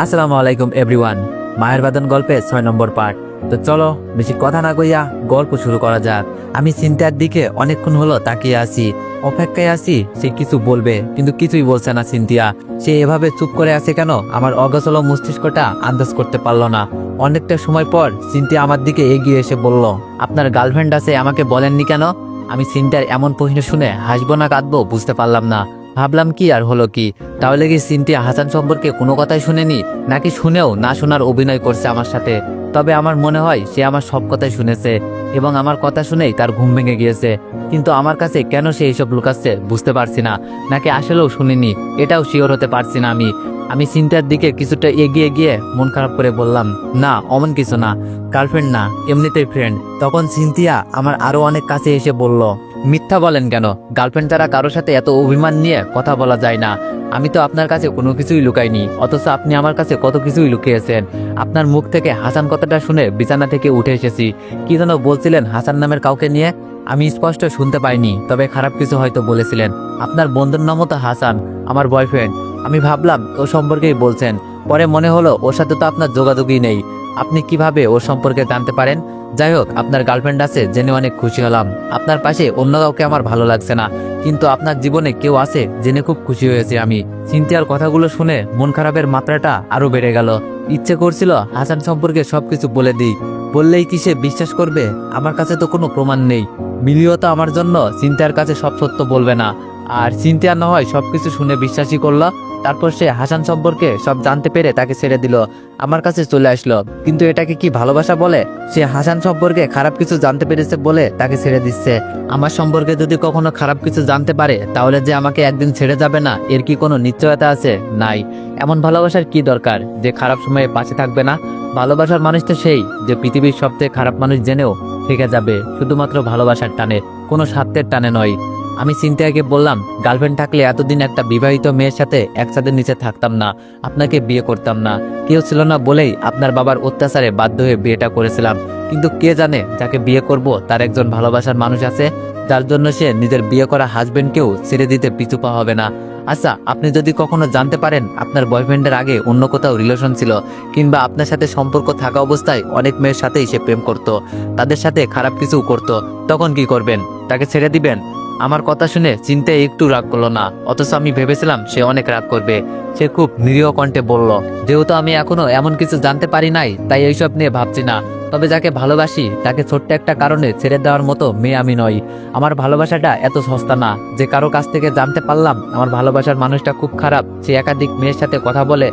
আসসালামু আলাইকুম এভরিওয়ান মায়ের বাদন গল্পে ছয় নম্বর পার্ট। তো চলো, বেশি কথা না কইয়া গল্প শুরু করা যাক। আমি চিন্তার দিকে অনেকক্ষণ হলো তাকিয়ে আছি। অপেক্ষায় আছি, সে কিছু বলবে, কিন্তু কিছুই বলছে না সিনথিয়া। সে এভাবে চুপ করে আছে কেন? আমার অগসল মস্তিষ্কটা আন্দাজ করতে পারল না। অনেকটা সময় পর সিনথিয়া আমার দিকে এগিয়ে এসে বলল, আপনার গার্লফ্রেন্ড আছে, আমাকে বলেননি কেন? আমি সিনটার এমন প্রশ্ন শুনে হাসবো না, কাঁদবো, বুঝতে পারলাম না। ভাবলাম কি আর হলো কি? তাহলে কি সিনটিয়া হাসান সম্পর্কে কোনো কথাই শুনেনি? নাকি শুনেও না শোনার অভিনয় করছে আমার সাথে? তবে আমার মনে হয় সে আমার সব কথাই শুনেছে এবং আমার কথা শুনেই তার ঘুম ভেঙে গিয়েছে। কিন্তু আমার কাছে কেন সে এইসব লুকাচ্ছে বুঝতে পারছি না। নাকি আসলেও শুনিনি? এটাও শিওর হতে পারছি না আমি। আমি চিন্তার দিকে কিছুটা এগিয়ে গিয়ে মন খারাপ করে বললাম, না, অমন কিছু না। গার্লফ্রেন্ড না, এমনিতেই ফ্রেন্ড তখন সিনথিয়া আমার আরও অনেক কাছে এসে বলল মিথ্যা বলেন কেন? গার্লফ্রেন্ড ছাড়া কারোর সাথে এত অভিমান নিয়ে কথা বলা যায় না। আমি তো আপনার কাছে কোনো কিছুই লুকাইনি, অথচ আপনি আমার কাছে কত কিছুই লুকিয়েছেন। আপনার মুখ থেকে হাসান কথাটা শুনে বিছানা থেকে উঠে এসেছি। কি যেন বলছিলেন হাসান নামের কাউকে নিয়ে? আমি স্পষ্ট শুনতে পাইনি, তবে খারাপ কিছু হয়তো বলেছিলেন। আপনার বন্ধুর নামও তো হাসান, আমার বয়ফ্রেন্ড আমি ভাবলাম, ও সম্পর্কেই বলছেন। পরে মনে হলো, ওর সাথে তো আপনার যোগাযোগই নেই। আপনি কীভাবে ওর সম্পর্কে জানতে পারেন? যাই হোক, আপনার গার্লফ্রেন্ড আছে, জেনে অনেক খুশি হলাম। আপনার পাশে অন্য কাউকে আমার ভালো লাগছে না। কিন্তু আপনার জীবনে কেউ আছে জেনে খুব খুশি হয়েছে আমি। চিন্তার কথাগুলো শুনে মন খারাপের মাত্রাটা আরও বেড়ে গেল। ইচ্ছে করছিল হাসান সম্পর্কে সবকিছু বলে দিই। বললেই কি সে বিশ্বাস করবে? আমার কাছে তো কোনো প্রমাণ নেই। মিলিও তো আমার জন্য চিন্তার কাছে সব সত্য বলবে না। আর চিন্তা না হয় সবকিছু শুনে বিশ্বাসই করল। তারপর সে হাসান সম্পর্কে সব জানতে পেরে তাকে ছেড়ে দিল। আমার কাছে চলে আসলো। কিন্তু এটাকে কি ভালোবাসা বলে? সে হাসান সম্পর্কে খারাপ কিছু জানতে পেরেছে বলে তাকে ছেড়ে দিচ্ছে। আমার সম্পর্কে যদি কখনো খারাপ কিছু জানতে পারে, তাহলে যে আমাকে একদিন ছেড়ে যাবে না, এর কি কোনো নিশ্চয়তা আছে? নাই। এমন ভালোবাসার কি দরকার যে খারাপ সময়ে পাশে থাকবে না? ভালোবাসার মানুষ তো সেই যে পৃথিবীর সবথেকে খারাপ মানুষ জেনেও থেকে যাবে, শুধুমাত্র ভালোবাসার টানে, কোনো স্বার্থের টানে নয়। আমি চিন্তাকে বললাম, গার্লফ্রেন্ড থাকলে এতদিন একটা বিবাহিত মেয়ের সাথে একসাথে নিচে থাকতাম না, আপনাকে বিয়ে করতাম না। কেউ ছিল না বলেই আপনার বাবার অত্যাচারে বাধ্য হয়ে বিয়েটা করেছিলাম। কিন্তু কে জানে যাকে বিয়ে করব, তার একজন ভালোবাসার মানুষ আছে, যার জন্য সে নিজের বিয়ে করা হাজবেন্ডকেও ছেড়ে দিতে পিছু পা হবে না। আচ্ছা আপনি যদি কখনো জানতে পারেন, আপনার বয়ফ্রেন্ডের আগে অন্য কোথাও রিলেশন ছিল, কিংবা আপনার সাথে সম্পর্ক থাকা অবস্থায় অনেক মেয়ের সাথেই সে প্রেম করত, তাদের সাথে খারাপ কিছু করত, তখন কি করবেন? তাকে ছেড়ে দিবেন? আমার কথা শুনে চিন্তায় একটু রাগ করল না। অথচ আমি ভেবেছিলাম সে অনেক রাগ করবে। সে খুব নিরীহ কণ্ঠে বলল, যেহেতু আমি এখনও এমন কিছু জানতে পারি নাই, তাই এইসব নিয়ে ভাবছি না। তবে যাকে ভালোবাসি, তাকে ছোট্ট একটা কারণে ছেড়ে দেওয়ার মতো মেয়ে আমি নই। আমার ভালোবাসাটা এত সস্তা না। যে কারও কাছ থেকে জানতে পারলাম, আমার ভালোবাসার মানুষটা খুব খারাপ। সে একাধিক মেয়ের সাথে কথা বলে,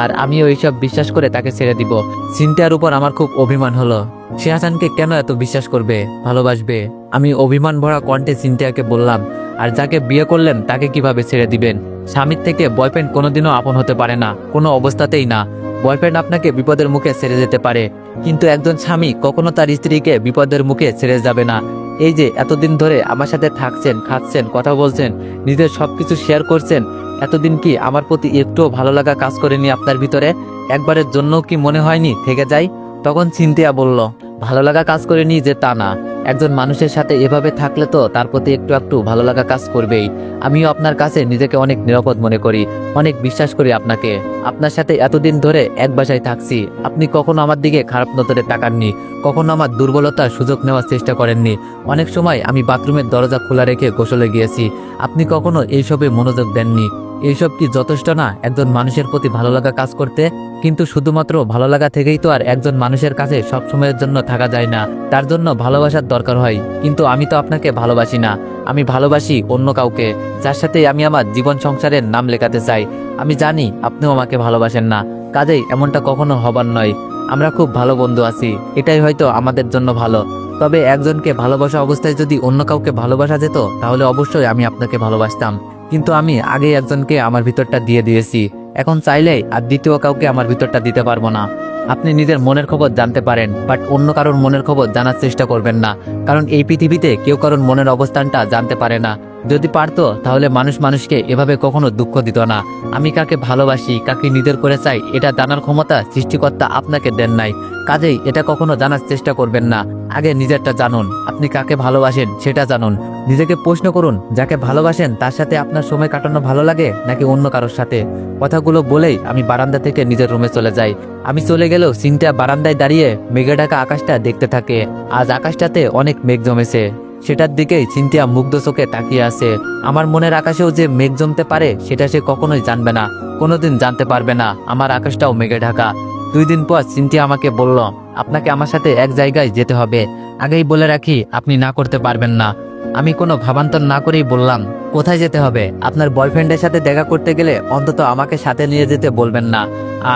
আর আমিও এইসব বিশ্বাস করে তাকে ছেড়ে দিব। চিন্তার উপর আমার খুব অভিমান হলো। সে হাসানকে কেন এত বিশ্বাস করবে, ভালোবাসবে? আমি অভিমান ভরা কণ্ঠে চিন্তাকে বললাম, আর যাকে বিয়ে করলেন তাকে কীভাবে ছেড়ে দিবেন? স্বামীর থেকে বয়ফ্রেন্ড কোনোদিনও আপন হতে পারে না, কোনো অবস্থাতেই না। বয়ফ্রেন্ড আপনাকে বিপদের মুখে ছেড়ে যেতে পারে, কিন্তু একজন স্বামী কখনো তার স্ত্রীকে বিপদের মুখে ছেড়ে যাবে না। এই যে এতদিন ধরে আমার সাথে থাকছেন, খাচ্ছেন, কথা বলছেন, নিজের সবকিছু শেয়ার করছেন, এতদিন কি আমার প্রতি একটুও ভালো লাগা কাজ করেনি আপনার ভিতরে? একবারের জন্য কি মনে হয়নি, থেকে যাই? তখন চিন্তিয়া বলল ভালো লাগা কাজ করেনি যে তা না। একজন মানুষের সাথে এভাবে থাকলে তো তার প্রতি একটু একটু ভালো লাগা কাজ করবেই। আমিও আপনার কাছে নিজেকে অনেক নিরাপদ মনে করি, অনেক বিশ্বাস করি আপনাকে। আপনার সাথে এতদিন ধরে এক বাসায় থাকছি, আপনি কখনো আমার দিকে খারাপ নজরে তাকাননি, কখনো আমার দুর্বলতার সুযোগ নেওয়ার চেষ্টা করেননি। অনেক সময় আমি বাথরুমের দরজা খোলা রেখে গোসলে গিয়েছি, আপনি কখনো এইসবে মনোযোগ দেননি। এইসব কি যথেষ্ট না? একজন মানুষের প্রতি ভালো লাগা কাজ করতে? কিন্তু শুধুমাত্র ভালো লাগা থেকেই তো আর একজন মানুষের কাছে সব সময়ের জন্য থাকা যায় না। তার জন্য ভালোবাসার দরকার হয়। কিন্তু আমি তো আপনাকে ভালোবাসি না। আমি ভালোবাসি অন্য কাউকে, যার সাথে আমি আমার জীবন সংসারের নাম লেখাতে চাই। আমি জানি আপনিও আমাকে ভালোবাসেন না। কাজেই এমনটা কখনো হবার নয়। আমরা খুব ভালো বন্ধু আছি। এটাই হয়তো আমাদের জন্য ভালো। তবে একজনকে ভালোবাসা অবস্থায় যদি অন্য কাউকে ভালোবাসা যেত, তাহলে অবশ্যই আমি আপনাকে ভালোবাসতাম। কিন্তু আমি আগে একজনকে আমার ভিতরটা দিয়ে দিয়েছি। এখন চাইলেই আর দ্বিতীয় কাউকে আমার ভিতরটা দিতে পারব না। আপনি নিজের মনের খবর জানতে পারেন, বাট অন্য কারোর মনের খবর জানার চেষ্টা করবেন না। কারণ এই পৃথিবীতে কেউ কারোর মনের অবস্থানটা জানতে পারে না। যদি পারতো, তাহলে মানুষ মানুষকে এভাবে কখনো দুঃখ দিত না। আমি কাকে ভালোবাসি, কাকে নিজের করে চাই, এটা জানার ক্ষমতা সৃষ্টিকর্তা আপনাকে দেন নাই। কাজেই এটা কখনো জানার চেষ্টা করবেন না। আগে নিজেরটা জানুন। আপনি কাকে ভালোবাসেন, সেটা জানুন। নিজেকে প্রশ্ন করুন, যাকে ভালোবাসেন, তার সাথে আপনার সময় কাটানো ভালো লাগে নাকি অন্য কারোর সাথে? কথাগুলো বলেই আমি বারান্দা থেকে নিজের রুমে চলে যাই। আমি চলে গেলেও সিনটা বারান্দায় দাঁড়িয়ে মেঘে ঢাকা আকাশটা দেখতে থাকে। আজ আকাশটাতে অনেক মেঘ জমেছে। সেটার দিকেই চিন্তিয়া মুগ্ধ চোখে তাকিয়ে আছে। আমার মনের আকাশেও যে মেঘ জমতে পারে, সেটা সে কখনোই জানবে না। কোনোদিন জানতে পারবে না, আমার আকাশটাও মেঘে ঢাকা দুই দিন পর চিন্তিয়া আমাকে বলল, আপনাকে আমার সাথে এক জায়গায় যেতে হবে। আগেই বলে রাখি, আপনি না করতে পারবেন না। আমি কোনো ভাবান্তর না করেই বললাম, কোথায় যেতে হবে? আপনার বয়ফ্রেন্ডের সাথে দেখা করতে গেলে অন্তত আমাকে সাথে নিয়ে যেতে বলবেন না।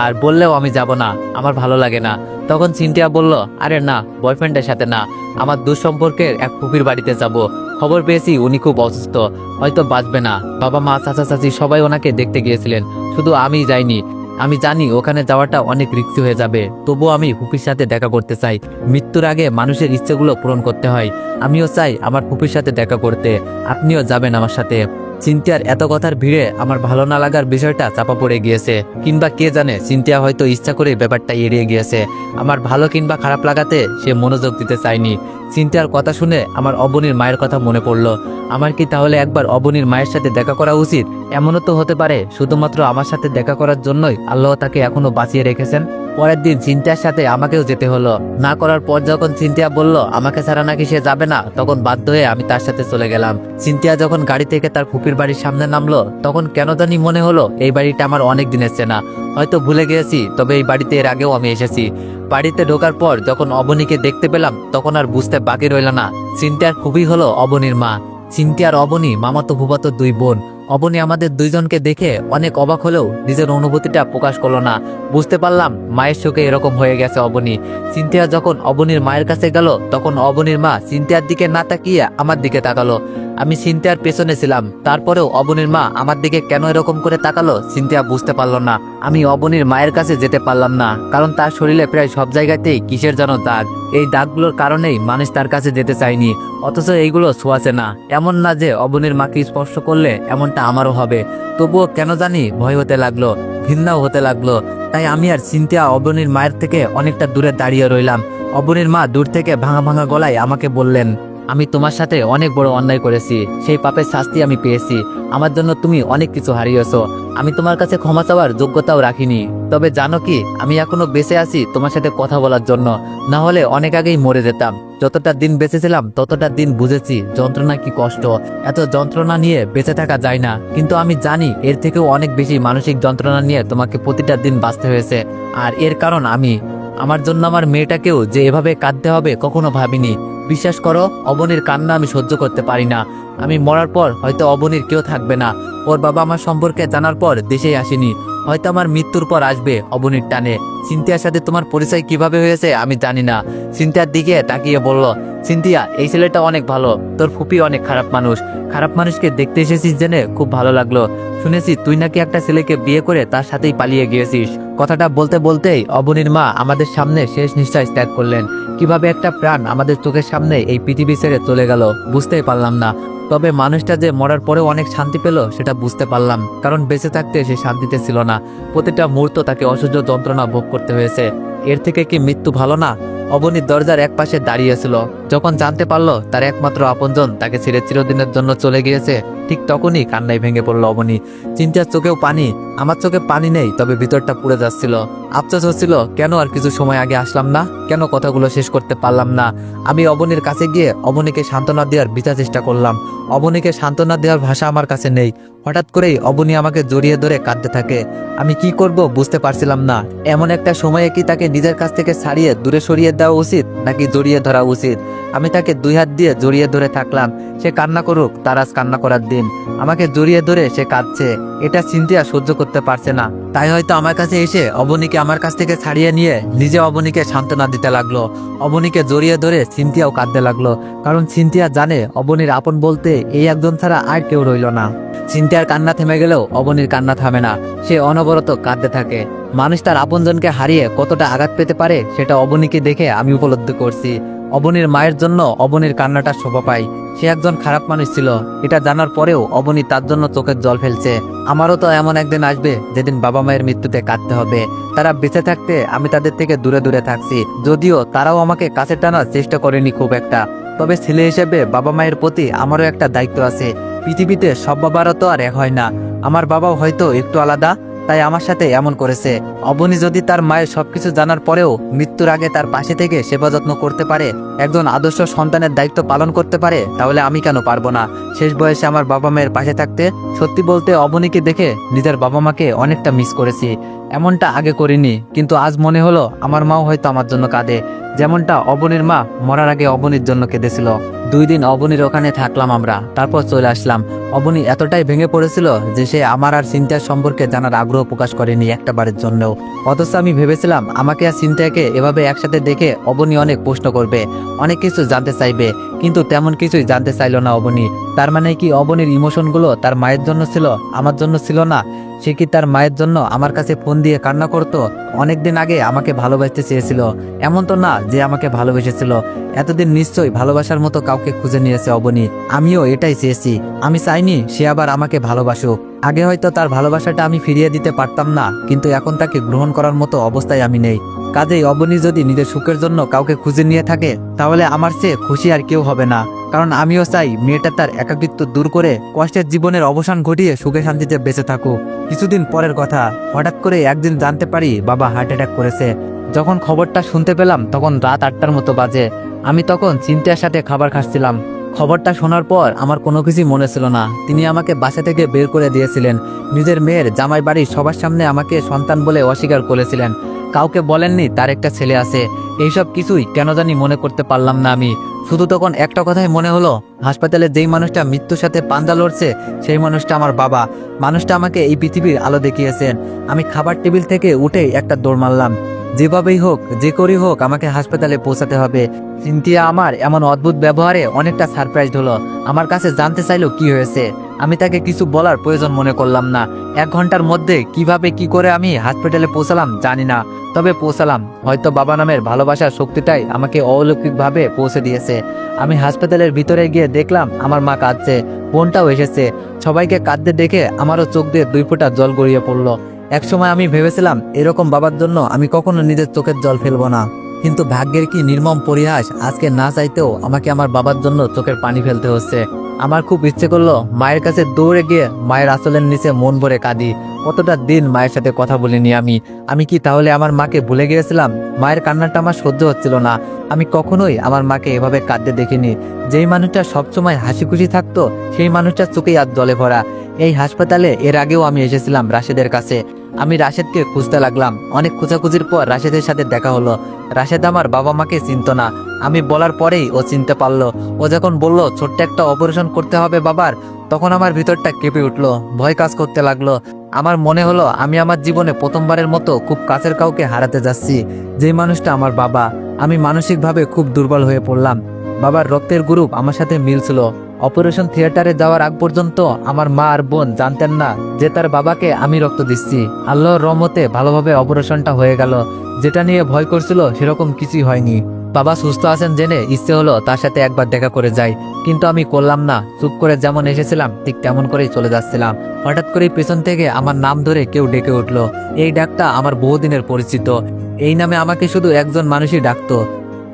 আর বললেও আমি যাব না, আমার ভালো লাগে না। তখন চিন্তিয়া বলল, আরে না, বয়ফ্রেন্ডের সাথে না, আমার দুঃসম্পর্কের এক ফুপির বাড়িতে যাব। খবর পেয়েছি উনি খুব অসুস্থ, হয়তো বাঁচবে না। বাবা মা, চাচা, চাচি সবাই ওনাকে দেখতে গিয়েছিলেন। শুধু আমি যাইনি আমি জানি ওখানে যাওয়াটা অনেক রিক্সি হয়ে যাবে, তবুও আমি ফুপির সাথে দেখা করতে চাই। মৃত্যুর আগে মানুষের ইচ্ছেগুলো পূরণ করতে হয়। আমিও চাই আমার ফুপির সাথে দেখা করতে। আপনিও যাবেন আমার সাথে। চিন্তিয়ার এত কথার ভিড়ে আমার ভালো না লাগার বিষয়টা চাপা পড়ে গিয়েছে। কিংবা কে জানে চিন্তিয়া হয়তো ইচ্ছা করে ব্যাপারটা এড়িয়ে গিয়েছে। আমার ভালো কিংবা খারাপ লাগাতে সে মনোযোগ দিতে চায়নি। চিন্তার কথা শুনে আমার অবনীর মায়ের কথা মনে পড়ল। আমার কি তাহলে একবার অবনীর মায়ের সাথে দেখা করা উচিত? এমনও তো হতে পারে, শুধুমাত্র আমার সাথে দেখা করার জন্যই আল্লাহ তাকে এখনও বাঁচিয়ে রেখেছেন। পরের দিন চিন্তার সাথে আমাকেও যেতে হলো। না করার পর যখন চিন্তিয়া বলল, আমাকে ছাড়া নাকি সে যাবে না? তখন বাধ্য হয়ে আমি তার সাথে চলে গেলাম। চিন্তিয়া যখন গাড়ি থেকে তার ফুপির বাড়ির সামনে নামলো, তখন কেন জানি মনে হলো, এই বাড়িটা আমার অনেক দিনের চেনা। হয়তো ভুলে গিয়েছি, তবে এই বাড়িতে এর আগেও আমি এসেছি। বাড়িতে ঢোকার পর যখন অবনীকে দেখতে পেলাম, তখন আর বুঝতে বাকি রইল না। চিন্তার খুবই হলো অবনীর মা। চিন্তিয়ার অবনী মামাতো ভুবাতো দুই বোন। অবনী আমাদের দুইজনকে দেখে অনেক অবাক হলেও নিজের অনুভূতিটা প্রকাশ করল না। বুঝতে পারলাম মায়ের চোখে এরকম হয়ে গেছে অবনী। চিন্তিয়া যখন অবনীর মায়ের কাছে গেল, তখন অবনীর মা চিন্তিয়ার দিকে না তাকিয়ে আমার দিকে তাকালো। আমি চিন্তিয়ার পেছনে ছিলাম। তারপরেও অবনীর মা আমার দিকে কেন এরকম করে তাকালো চিন্তিয়া বুঝতে পারল না। আমি অবনীর মায়ের কাছে যেতে পারলাম না, কারণ তার শরীরে প্রায় সব জায়গাতেই কিসের যেন দাগ। এই দাগগুলোর কারণেই মানুষ তার কাছে যেতে চায়নি, অথচ এইগুলো ছোঁয়াছে না। এমন না যে অবনীর মাকে স্পর্শ করলে এমনটা আমারও হবে। তবুও কেন জানি ভয় হতে লাগল, ঘৃণাও হতে লাগল। তাই আমি আর চিন্তিয়া অবনীর মায়ের থেকে অনেকটা দূরে দাঁড়িয়ে রইলাম। অবনীর মা দূর থেকে ভাঙা ভাঙা গলায় আমাকে বললেন আমি তোমার সাথে অনেক বড় অন্যায় করেছি, সেই পাপের শাস্তি আমি পেয়েছি। আমার জন্য তুমি অনেক কিছু হারিয়েছো। আমি তোমার কাছে ক্ষমা চাওয়ার যোগ্যতাও রাখিনি। তবে জানো কি, আমি এখনও বেঁচে আছি তোমার সাথে কথা বলার জন্য। না হলে অনেক আগেই মরে যেতাম। যতটা দিন বেঁচেছিলাম, ততটা দিন বুঝেছি যন্ত্রণা কি কষ্ট। এত যন্ত্রণা নিয়ে বেঁচে থাকা যায় না। কিন্তু আমি জানি এর থেকেও অনেক বেশি মানসিক যন্ত্রণা নিয়ে তোমাকে প্রতিটা দিন বাঁচতে হয়েছে। আর এর কারণ আমি। আমার জন্য আমার মেয়েটাকেও যে এভাবে কাঁদতে হবে কখনো ভাবিনি। বিশ্বাস করো, অবনীর কান্না আমি সহ্য করতে পারি না। আমি মরার পর হয়তো অবনীর কেউ থাকবে না। ওর বাবা আমার সম্পর্কে জানার পর দেশেই আসেনি। হয়তো আমার মৃত্যুর পর আসবে অবনীর টানে। সিনথিয়ার সাথে তোমার পরিচয় কীভাবে হয়েছে আমি জানি না। সিনথিয়ার দিকে তাকিয়ে বলল, সিনথিয়া, এই ছেলেটা অনেক ভালো। তোর ফুপি অনেক খারাপ মানুষ। খারাপ মানুষকে দেখতে এসেছিস জেনে খুব ভালো লাগল। শুনেছি তুই নাকি একটা ছেলেকে বিয়ে করে তার সাথেই পালিয়ে গিয়েছিস। কথাটা বলতে বলতেই অবনীর মা আমাদের সামনে শেষ নিঃশ্বাস ত্যাগ করলেন। কীভাবে একটা প্রাণ আমাদের চোখের সামনে এই পৃথিবী ছেড়ে চলে গেল বুঝতেই পারলাম না। তবে মানুষটা যে মরার পরেও অনেক শান্তি পেল, সেটা বুঝতে পারলাম, কারণ বেঁচে থাকতে সে শান্তিতে ছিল না। প্রতিটা মুহূর্ত তাকে অসহ্য যন্ত্রণা ভোগ করতে হয়েছে। এর থেকে কি মৃত্যু ভালো না? অবনীর দরজার এক পাশে দাঁড়িয়েছিল যখন জানতে পারল, তার একমাত্র আপনজন তাকে ছেড়ে চিরদিনের জন্য চলে গিয়েছে ঠিক তখনই কান্নায় ভেঙে পড়ল অবনি। চিন্তার চোখেও পানি, আমার চোখে পানি নেই, তবে ভিতরটা পুড়ে যাচ্ছিল। আফসোস হচ্ছিল, কেন আর কিছু সময় আগে আসলাম না? কেন কথাগুলো শেষ করতে পারলাম না? আমি অবনির কাছে গিয়ে অবনীকে সান্ত্বনা দেওয়ার বিচার চেষ্টা করলাম। অবনীকে সান্ত্বনা দেওয়ার ভাষা আমার কাছে নেই। হঠাৎ করেই অবনী আমাকে জড়িয়ে ধরে কাঁদতে থাকে। আমি কি করব বুঝতে পারছিলাম না। এমন একটা সময়ে কি তাকে নিজের কাছ থেকে ছাড়িয়ে দূরে সরিয়ে দেওয়া উচিত, নাকি জড়িয়ে ধরা উচিত? আমি তাকে দুই হাত দিয়ে জড়িয়ে ধরে থাকলাম। সে কান্না করুক, তার আজ কান্না করার দিন। আমাকে জড়িয়ে ধরে সে কাঁদছে। এটা চিন্তিয়া সহ্য করতে পারছে না। তাই হয়তো আমার কাছে এসে অবনীকে আমার কাছ থেকে ছাড়িয়ে নিয়ে নিজে অবনীকে সান্ত্বনা দিতে লাগল। অবনীকে জড়িয়ে ধরে চিন্তিয়াও কাঁদতে লাগল। কারণ চিন্তিয়া জানে অবনীর আপন বলতে এই একজন ছাড়া আর কেউ রইল না। চিন্তার কান্না থেমে গেলেও অবনীর কান্না থামে না। সে অনবরত কাঁদতে থাকে। মানুষ তার আপনজনকে হারিয়ে কতটা আঘাত পেতে পারে সেটা অবনীকে দেখে আমি উপলব্ধি করছি। অবনীর মায়ের জন্য অবনীর কান্নাটা শোভা পায়। সে একজন খারাপ মানুষ ছিল। এটা জানার পরেও অবনী তার জন্য চোখের জল ফেলছে। আমারও তো এমন একদিন আসবে যেদিন বাবা মায়ের মৃত্যুতে কাঁদতে হবে। তারা বেঁচে থাকতে আমি তাদের থেকে দূরে দূরে থাকছি। যদিও তারাও আমাকে কাছে টানার চেষ্টা করেনি খুব একটা। তবে ছেলে হিসেবে বাবা মায়ের প্রতি আমারও একটা দায়িত্ব আছে। পৃথিবীতে সব বাবারও তো আর এক হয় না। আমার বাবাও হয়তো একটু আলাদা, তাই আমার সাথে এমন করেছে। অবনী যদি তার মায়ের সবকিছু জানার পরেও মৃত্যুর আগে তার পাশে থেকে সেবা যত্ন করতে পারে, একজন আদর্শ সন্তানের দায়িত্ব পালন করতে পারে, তাহলে আমি কেন পারব না? শেষ বয়সে আমার বাবা মায়ের পাশে থাকতে সত্যি বলতে অবনীকে দেখে নিজের বাবা মাকে অনেকটা মিস করেছি। এমনটা আগে করিনি, কিন্তু আজ মনে হলো আমার মাও হয়তো আমার জন্য কাঁদে। যেমনটা অবনীর মা মরার আগে অবনীর জন্য কেঁদেছিল। দুই দিন অবনীর ওখানে থাকলাম আমরা, তারপর চলে আসলাম। অবনী এতটাই ভেঙে পড়েছিল যে সে আমার আর চিন্তার সম্পর্কে জানার আগ্রহ প্রকাশ করেনি একটা বারের জন্যও। অথচ আমি ভেবেছিলাম আমাকে আর চিন্তাকে এভাবে একসাথে দেখে অবনী অনেক প্রশ্ন করবে, অনেক কিছু জানতে চাইবে, কিন্তু তেমন কিছুই জানতে চাইলো না অবনী। তার মানে কি অবনীর ইমোশনগুলো তার মায়ের জন্য ছিল, আমার জন্য ছিল না? সে কি তার মায়ের জন্য আমার কাছে ফোন দিয়ে কান্না করত? অনেকদিন আগে আমাকে ভালোবাসতে চেয়েছিল। এমন তো না যে আমাকে ভালোবেসেছিল। এতদিন নিশ্চয়ই ভালোবাসার মতো কাউকে খুঁজে নিয়েছে অবনী। আমিও এটাই চেয়েছি। আমি চাইনি সে আবার আমাকে ভালোবাসুক। আগে হয়তো তার ভালোবাসাটা আমি ফিরিয়ে দিতে পারতাম না, কিন্তু এখন তাকে গ্রহণ করার মতো অবস্থায় আমি নেই। কাজেই অবনী যদি নিজের সুখের জন্য কাউকে খুঁজে নিয়ে থাকে, তাহলে আমার চেয়ে খুশি আর কেউ হবে না। কারণ আমিও চাই মেয়েটা তার একাকিত্ব দূর করে কষ্টের জীবনের অবসান ঘটিয়ে সুখে শান্তিতে বেঁচে থাকুক। কিছুদিন পরের কথা, হঠাৎ করে একদিন জানতে পারি বাবা হার্ট অ্যাটাক করেছে। যখন খবরটা শুনতে পেলাম, তখন রাত আটটার মতো বাজে। আমি তখন চিন্তার সাথে খাবার খাচ্ছিলাম। খবরটা শোনার পর আমার কোনো কিছুই মনে ছিল না। তিনি আমাকে বাসা থেকে বের করে দিয়েছিলেন। নিজের মেয়ের জামাই বাড়ির সবার সামনে আমাকে সন্তান বলে অস্বীকার করেছিলেন। কাউকে বলেননি তার একটা ছেলে আছে। এইসব কিছুই কেন জানি মনে করতে পারলাম না আমি। শুধু তখন একটা কথাই মনে হলো, হাসপাতালে যেই মানুষটা মৃত্যুর সাথে পান্দা লড়ছে, সেই মানুষটা আমার বাবা। মানুষটা আমাকে এই পৃথিবীর আলো দেখিয়েছেন। আমি খাবার টেবিল থেকে উঠে একটা দৌড় মারলাম। যেভাবেই হোক, যে করি হোক, আমাকে হাসপাতালে পৌঁছাতে হবে। সিনথিয়া, আমার এমন অদ্ভুত ব্যবহারে অনেকটা সারপ্রাইজ হলো। আমার কাছে জানতে চাইলো কি হয়েছে। আমি তাকে কিছু বলার প্রয়োজন মনে করলাম না। এক ঘণ্টার মধ্যে কীভাবে কি করে আমি হাসপাতালে পৌঁছালাম জানি না। তবে পৌঁছালাম। হয়তো বাবা নামের ভালোবাসার শক্তিটাই আমাকে অলৌকিকভাবে পৌঁছে দিয়েছে। আমি হাসপাতালের ভিতরে গিয়ে দেখলাম, আমার মা কাঁদছে। বোনটাও এসেছে। সবাইকে কাঁদতে দেখে আমারও চোখ দিয়ে দুই ফোঁটা জল গড়িয়ে পড়ল। একসময় আমি ভেবেছিলাম, এরকম বাবার জন্য আমি কখনো নিজের চোখের জল ফেলব না। কিন্তু ভাগ্যের কি নির্মম পরিহাস আজকে না চাইতেও আমাকে আমার বাবার জন্য চোখের পানি ফেলতে হচ্ছে। আমার খুব ইচ্ছে করল মায়ের কাছে দৌড়ে গিয়ে মায়ের আঁচলের নিচে মন ভরে কাঁদি। কতটা দিন মায়ের সাথে কথা বলিনি আমি। আমি কি তাহলে আমার মাকে ভুলে গিয়েছিলাম? মায়ের কান্নাটা আমার সহ্য হচ্ছিল না। আমি কখনোই আমার মাকে এভাবে কাঁদতে দেখিনি। যেই মানুষটা সবসময় হাসি খুশি থাকতো, সেই মানুষটার চোখেই আজ জলে ভরা। এই হাসপাতালে এর আগেও আমি এসেছিলাম রাশেদের কাছে। আমি রাশেদকে খুঁজতে লাগলাম। অনেক খোঁজাখুঁজির পর রাশেদের সাথে দেখা হলো। রাশেদ আমার বাবা মাকে চিনত না। আমি বলার পরেই ও চিনতে পারল। ও যখন বলল, ছোট্ট একটা অপারেশন করতে হবে বাবার, তখন আমার ভিতরটা কেঁপে উঠল। ভয় কাজ করতে লাগল। আমার মনে হলো, আমি আমার জীবনে প্রথমবারের মতো খুব কাছের কাউকে হারাতে যাচ্ছি, যেই মানুষটা আমার বাবা। আমি মানসিকভাবে খুব দুর্বল হয়ে পড়লাম। বাবার রক্তের গ্রুপ আমার সাথে মিলছিল। অপারেশন থিয়েটারে যাওয়ার আগ পর্যন্ত আমার মা আর বোন জানতেন না যে তার বাবাকে আমি রক্ত দিচ্ছি। আল্লাহর রহমতে ভালোভাবে অপারেশনটা হয়ে গেল। যেটা নিয়ে ভয় করছিল সেরকম কিছুই হয়নি। বাবা সুস্থ আছেন জেনে ইচ্ছে হলো তার সাথে একবার দেখা করে যাই। কিন্তু আমি করলাম না। চুপ করে যেমন এসেছিলাম, ঠিক তেমন করেই চলে যাচ্ছিলাম। হঠাৎ করেই পেছন থেকে আমার নাম ধরে কেউ ডেকে উঠল। এই ডাকটা আমার বহুদিনের পরিচিত। এই নামে আমাকে শুধু একজন মানুষই ডাকতো।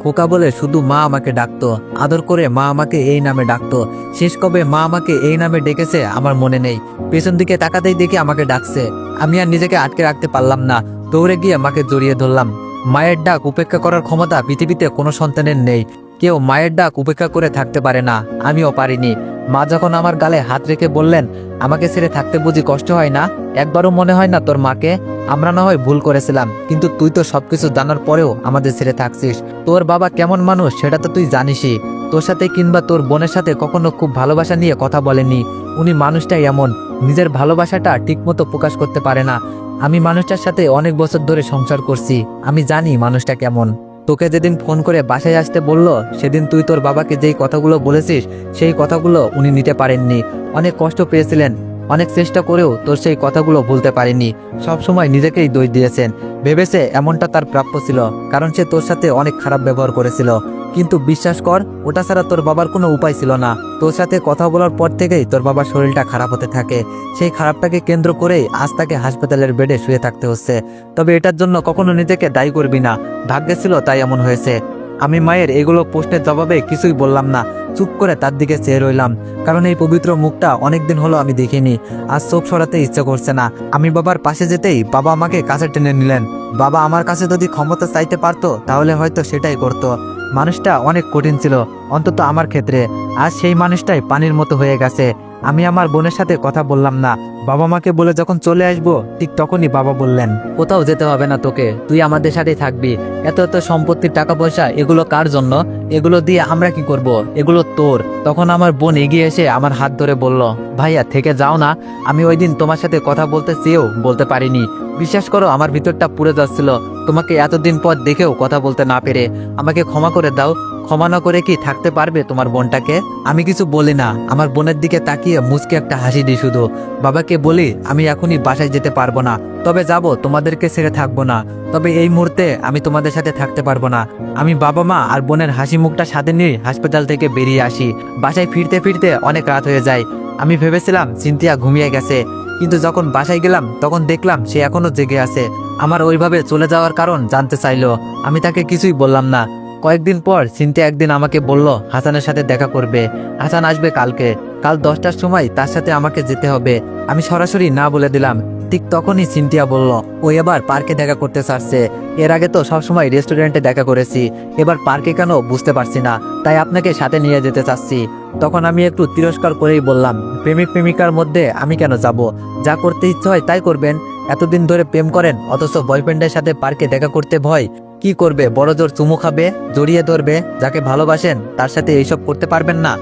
খোকা বলে শুধু মা আমাকে ডাকতো। আদর করে মা আমাকে এই নামে ডাকতো। শেষ কবে মা আমাকে এই নামে ডেকেছে আমার মনে নেই। পেছন দিকে তাকাতেই দেখে আমাকে ডাকছে। আমি আর নিজেকে আটকে রাখতে পারলাম না। দৌড়ে গিয়ে মাকে জড়িয়ে ধরলাম। মায়ের ডাক উপেক্ষা করার ক্ষমতা পৃথিবীতে কোনো সন্তানের নেই। কেউ মায়ের ডাক উপেক্ষা করে থাকতে পারে না, আমিও পারিনি। মা যখন আমার গালে হাত রেখে বললেন, আমাকে ছেড়ে থাকতে বুঝি কষ্ট হয় না? একবারও মনে হয় না তোর মাকে? আমরা না হয় ভুল করেছিলাম, কিন্তু তুই তো সবকিছু জানার পরেও আমাদের ছেড়ে থাকছিস। তোর বাবা কেমন মানুষ, সেটা তো তুই জানিসই। তোর সাথে কিংবা তোর বোনের সাথে কখনো খুব ভালোবাসা নিয়ে কথা বলেনি। উনি মানুষটাই এমন, নিজের ভালোবাসাটা ঠিকমতো প্রকাশ করতে পারে না। আমি মানুষটার সাথে অনেক বছর ধরে সংসার করছি, আমি জানি মানুষটা কেমন। তোকে যেদিন ফোন করে বাসায় আসতে বলল, সেদিন তুই তোর বাবাকে যেই কথাগুলো বলেছিস, সেই কথাগুলো উনি নিতে পারেননি। অনেক কষ্ট পেয়েছিলেন। অনেক চেষ্টা করেও তোর সেই কথাগুলো ভুলতে পারেনি। সবসময় নিজেকেই দোষ দিয়েছেন। ভেবেছে এমনটা তার প্রাপ্য ছিল, কারণ সে তোর সাথে অনেক খারাপ ব্যবহার করেছিল। কিন্তু বিশ্বাস কর, ওটা ছাড়া তোর বাবার কোনো উপায় ছিল না। তোর সাথে কথা বলার পর থেকেই তোর বাবার শরীরটা খারাপ হতে থাকে। সেই খারাপটাকে কেন্দ্র করেই আজ তাকে হাসপাতালের বেডে শুয়ে থাকতে হচ্ছে। তবে এটার জন্য কখনো নিজেকে দায়ী করবি না। ভাগ্যে ছিল তাই এমন হয়েছে। আমি মায়ের এগুলো প্রশ্নের জবাবে কিছুই বললাম না। চুপ করে তার দিকে চেয়ে রইলাম। কারণ এই পবিত্র মুখটা অনেকদিন হলো আমি দেখিনি। আর চোখ সরাতে ইচ্ছে করছে না। আমি বাবার পাশে যেতেই বাবা আমাকে কাছে টেনে নিলেন। বাবা আমার কাছে যদি ক্ষমতা চাইতে পারতো, তাহলে হয়তো সেটাই করতো। মানুষটা অনেক কঠিন ছিল, অন্তত আমার ক্ষেত্রে। আর সেই মানুষটাই পানির মতো হয়ে গেছে। আমি আমার বোনের সাথে কথা বললাম না। বাবা মাকে বলে যখন চলে আসব, ঠিক তখনই বাবা বললেন, কোথাও যেতে হবে না তোকে, তুই আমাদের সাথেই থাকবি। এত এত সম্পত্তির টাকা পয়সা এগুলো কার জন্য? এগুলো দিয়ে আমরা কি করব? এগুলো তোর। তখন আমার বোন এগিয়ে এসে আমার হাত ধরে বলল, ভাইয়া, থেকে যাও না। আমি ওই দিন তোমার সাথে কথা বলতে চেয়েও বলতে পারিনি। বিশ্বাস করো, আমার ভিতরটা পুড়ে যাচ্ছিল। তোমাকে এতদিন পর দেখেও কথা বলতে না পেরে। আমাকে ক্ষমা করে দাও ক্ষমা না করে কি থাকতে পারবে তোমার বোনটাকে? আমি কিছু বলি না। আমার বোনের দিকে তাকিয়ে মুচকে একটা হাসি দিই শুধু। বাবাকে বলি, আমি এখনই বাসায় যেতে পারব না। তবে যাব, তোমাদেরকে ছেড়ে থাকব না। তবে এই মুহূর্তে আমি তোমাদের সাথে থাকতে পারব না। আমি বাবা মা আর বোনের হাসি মুখটা সাথে নিয়ে হাসপাতাল থেকে বেরিয়ে আসি। বাসায় ফিরতে ফিরতে অনেক রাত হয়ে যায়। আমি ভেবেছিলাম সিনথিয়া ঘুমিয়ে গেছে। কিন্তু যখন বাসায় গেলাম, তখন দেখলাম সে এখনও জেগে আছে। আমার ওইভাবে চলে যাওয়ার কারণ জানতে চাইলো। আমি তাকে কিছুই বললাম না। কয়েকদিন পর সিনথিয়া একদিন আমাকে বলল, হাসানের সাথে দেখা করবে। হাসান আসবে কালকে। কাল দশটার সময় তার সাথে আমাকে যেতে হবে। আমি সরাসরি না বলে দিলাম। ঠিক তখনই সিনথিয়া বলল, ও এবার পার্কে দেখা করতে চাচ্ছে। এর আগে তো সবসময় রেস্টুরেন্টে দেখা করেছি। এবার পার্কে কেন বুঝতে পারছি না। তাই আপনাকে সাথে নিয়ে যেতে চাচ্ছি। তখন আমি একটু তিরস্কার করেই বললাম, প্রেমিক প্রেমিকার মধ্যে আমি কেন যাব? যা করতে ইচ্ছে হয় তাই করবেন। এতদিন ধরে প্রেম করেন, অথচ বয়ফ্রেন্ডের সাথে পার্কে দেখা করতে ভয়। কি করবে? বড় জোর চুমু খাবে, জড়িয়ে ধরবে, যাকে ভালোবাসেন, তার সাথে এইসব করতে পারবেন না।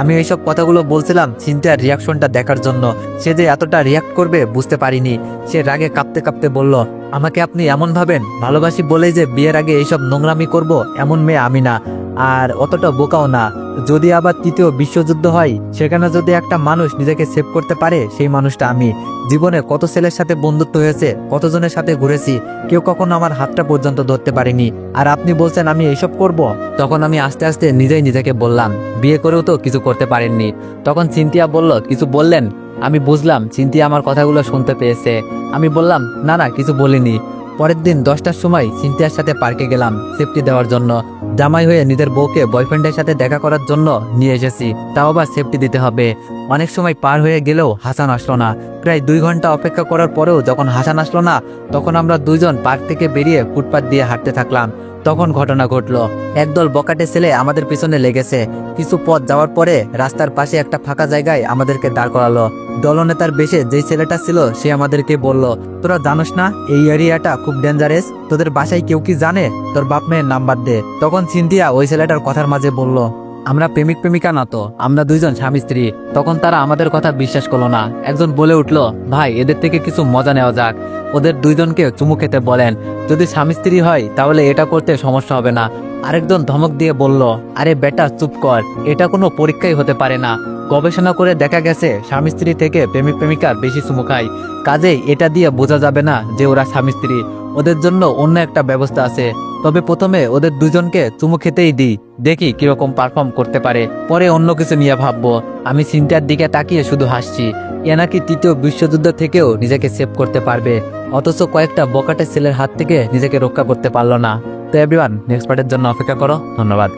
আমি এইসব কথাগুলো বলছিলাম সিনটার রিয়াকশনটা দেখার জন্য। সে যে এতটা রিয়াক্ট করবে বুঝতে পারিনি। সে রাগে কাঁপতে কাঁপতে বলল, আমাকে আপনি এমন ভাবেন? ভালোবাসি বলে যে বিয়ের আগে এইসব নোংরামি করব? এমন মেয়ে আমি না। আর অতটা বোকাও না। যদি আবার তৃতীয় বিশ্বযুদ্ধ হয়, সেখানে যদি একটা মানুষ নিজেকে সেভ করতে পারে, সেই মানুষটা আমি। জীবনে কত ছেলের সাথে বন্ধুত্ব হয়েছে, কতজনের সাথে ঘুরেছি, কেউ কখনো আমার হাতটা পর্যন্ত ধরতে পারেনি। আর আপনি বলছেন, আমি এইসব করব? তখন আমি আস্তে আস্তে নিজেই নিজেকে বললাম, বিয়ে করেও তো কিছু করতে পারেননি। তখন চিন্তিয়া বলল, কিছু বললেন? আমি বুঝলাম চিন্তিয়া আমার কথাগুলো শুনতে পেয়েছে। আমি বললাম, না না, কিছু বলিনি। পরের দিন দশটার সময় চিন্তিয়ার সাথে পার্কে গেলাম সেফটি দেওয়ার জন্য। জামাই হয়ে নিজের বউকে বয়ফ্রেন্ডের সাথে দেখা করার জন্য নিয়ে এসেছি। তাও আবার সেফটি দিতে হবে। অনেক সময় পার হয়ে গেলেও হাসান আসলো না। প্রায় দুই ঘণ্টা অপেক্ষা করার পরেও যখন হাসান আসলো না, তখন আমরা দুইজন পার্ক থেকে বেরিয়ে ফুটপাথ দিয়ে হাঁটতে থাকলাম। তখন ঘটনা ঘটলো। একদল বকাটে ছেলে আমাদের পিছনে লেগেছে। কিছু পথ যাওয়ার পরে রাস্তার পাশে একটা ফাঁকা জায়গায় আমাদেরকে দাঁড় করালো। দলনেতার বেশে যেই ছেলেটা ছিল, সে আমাদেরকে বলল, তোরা জানোস না, এই এরিয়াটা খুব ডেঞ্জারেস তোদের বাসায় কেউ কি জানে? তোর বাপ মেয়ের নাম্বার দে। তখন চিন্তিয়া ওই ছেলেটার কথার মাঝে বলল, আমরা প্রেমিক প্রেমিকা না তো, আমরা দুইজন স্বামী স্ত্রী। তখন তারা আমাদের কথা বিশ্বাস করল না। একজন বলে উঠল, ভাই, এদের থেকে কিছু মজা নেওয়া যাক। ওদের দুইজনকে চুমু খেতে বলেন, যদি স্বামী স্ত্রী হয়, তাহলে এটা করতে সমস্যা হবে না। আরেকজন ধমক দিয়ে বলল, আরে বেটা, চুপ কর, এটা কোনো পরীক্ষাই হতে পারে না। গবেষণা করে দেখা গেছে, স্বামী স্ত্রী থেকে প্রেমিক প্রেমিকা বেশি চুমু খায়। কাজেই এটা দিয়ে বোঝা যাবে না যে ওরা স্বামী স্ত্রী। ওদের জন্য অন্য একটা ব্যবস্থা আছে। তবে প্রথমে ওদের দুজনকে চুমু খেতেই দিই, দেখি কীরকম পারফর্ম করতে পারে। পরে অন্য কিছু নিয়ে ভাববো। আমি চিন্তার দিকে তাকিয়ে শুধু হাসছি। এ নাকি তৃতীয় বিশ্বযুদ্ধ থেকেও নিজেকে সেভ করতে পারবে। অথচ কয়েকটা বকাটে ছেলের হাত থেকে নিজেকে রক্ষা করতে পারল না। তো এভরিওয়ান নেক্সট পার্টের জন্য অপেক্ষা করো। ধন্যবাদ।